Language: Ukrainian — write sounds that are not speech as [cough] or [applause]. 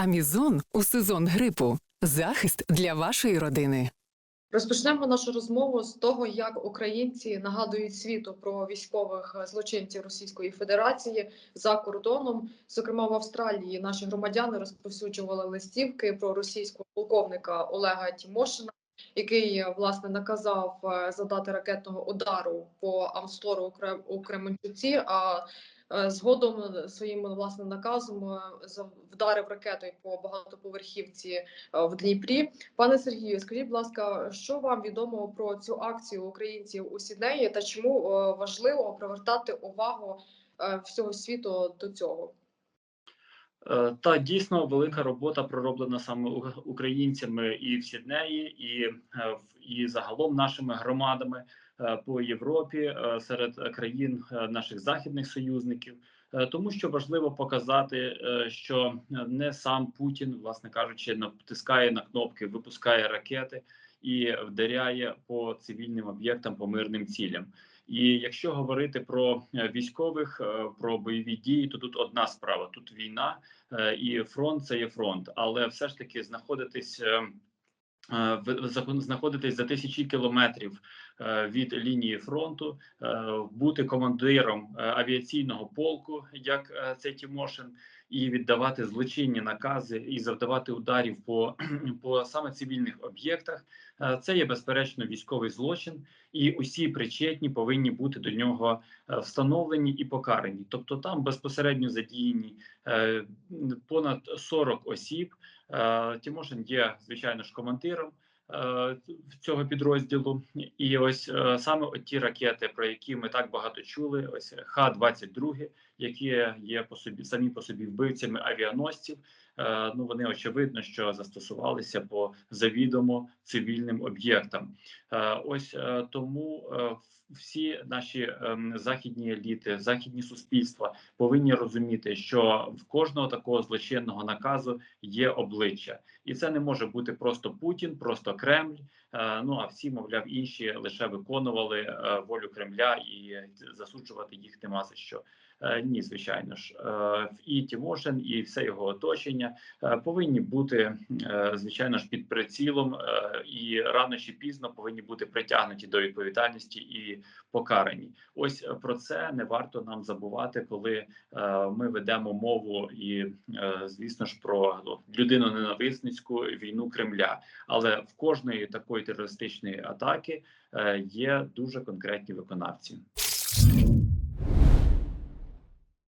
Амізон у сезон грипу. Захист для вашої родини. Розпочнемо нашу розмову з того, як українці нагадують світу про військових злочинців Російської Федерації за кордоном. Зокрема, в Австралії наші громадяни розповсюджували листівки про російського полковника Олега Тімошина, який власне наказав е, завдати ракетного удару по Амстору у Кременчуці. А е, згодом своїм власним наказом е, вдарив ракетою по багатоповерхівці е, в Дніпрі. Пане Сергію, скажіть, будь ласка, що вам відомо про цю акцію українців у Сіднеї та чому е, важливо привертати увагу е, всього світу до цього? Е, Та дійсно велика робота пророблена саме українцями і в Сіднеї, і, е, і загалом нашими громадами е, по Європі серед країн наших західних союзників, тому що важливо показати, що не сам Путін, власне кажучи, натискає на кнопки, випускає ракети і вдаряє по цивільним об'єктам, по мирним цілям. І якщо говорити про е, військових, е, про бойові дії, то тут одна справа: тут війна, Е, і фронт це є фронт, але все ж таки знаходитись. Е, знаходитись за тисячі кілометрів е, від лінії фронту, е, бути командиром авіаційного полку, як цей Тімошин, і віддавати злочинні накази і завдавати ударів по, [clears throat] по саме цивільних об'єктах. Це є безперечно військовий злочин, і усі причетні повинні бути до нього встановлені і покарані. Тобто там безпосередньо задіяні понад 40 осіб. Е, Тимошин є звичайно ж командиром е, цього підрозділу, і ось е, саме от ті ракети, про які ми так багато чули, ось Х-22, які є по собі самі по собі вбивцями авіаносців. Е, Ну вони очевидно, що застосувалися по завідомо цивільним об'єктам. Е, Ось е, тому всі наші ем, західні еліти, західні суспільства повинні розуміти, що в кожного такого злочинного наказу є обличчя, і це не може бути просто Путін, просто Кремль. Ну а всі, мовляв, інші лише виконували волю Кремля і засуджувати їх нема за що. Ні, звичайно ж, і Тімошин, і все його оточення е, повинні бути е, звичайно ж під прицілом, е, і рано чи пізно повинні бути притягнуті до відповідальності і покарані. Ось про це не варто нам забувати, коли ми ведемо мову і, звісно ж, про ну, людину ненависницьку війну Кремля. Але в кожної такої терористичної атаки є дуже конкретні виконавці.